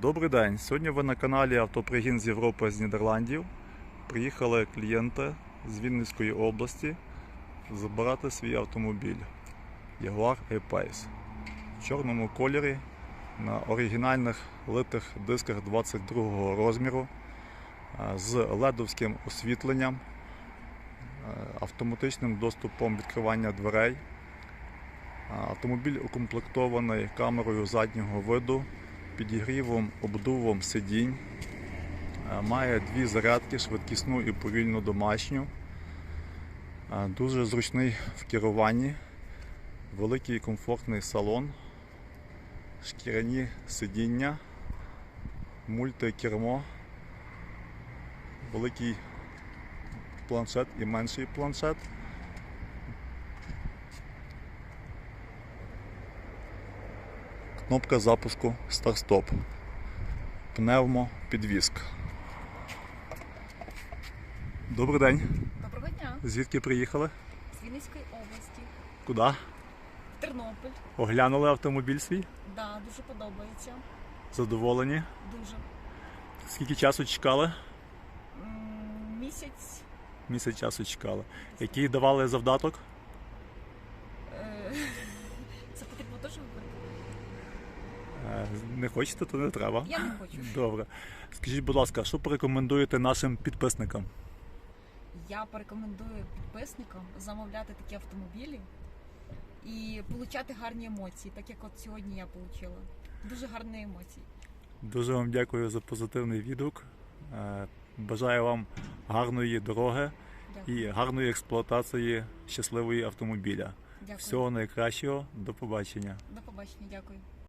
Добрий день. Сьогодні ви на каналі Автопригін з Європи з Нідерландів. Приїхали клієнти з Вінницької області забирати свій автомобіль Jaguar E-Pace в чорному кольорі на оригінальних литих дисках 22 розміру з ледовським освітленням, автоматичним доступом відкривання дверей. Автомобіль укомплектований камерою заднього виду, підігрівом, обдувом сидінь. Е, Має дві зарядки, швидкісну і повільну домашню. Е, Дуже зручний в керуванні, великий комфортний салон, шкіряні сидіння, мультикермо, великий планшет і менший планшет. Кнопка запуску старт-стоп. Пневмо підвізка. Добрий день. Доброго дня Звідки приїхали? з Вінницької області, Куди? в Тернопіль. Оглянули автомобіль свій? Да, дуже подобається. Задоволені? Дуже. Скільки часу чекали? Місяць Місяць часу чекали. Який давали завдаток? Не хочете, то не треба. Я не хочу. Добре. Скажіть, будь ласка, що порекомендуєте нашим підписникам? Я порекомендую підписникам замовляти такі автомобілі і отримати гарні емоції, так як от сьогодні я отримала. Дуже гарні емоції. Дуже вам дякую за позитивний відгук. Е, Бажаю вам гарної дороги Дякую. і гарної експлуатації щасливої автомобіля. Дякую. Всього найкращого, до побачення. До побачення, дякую.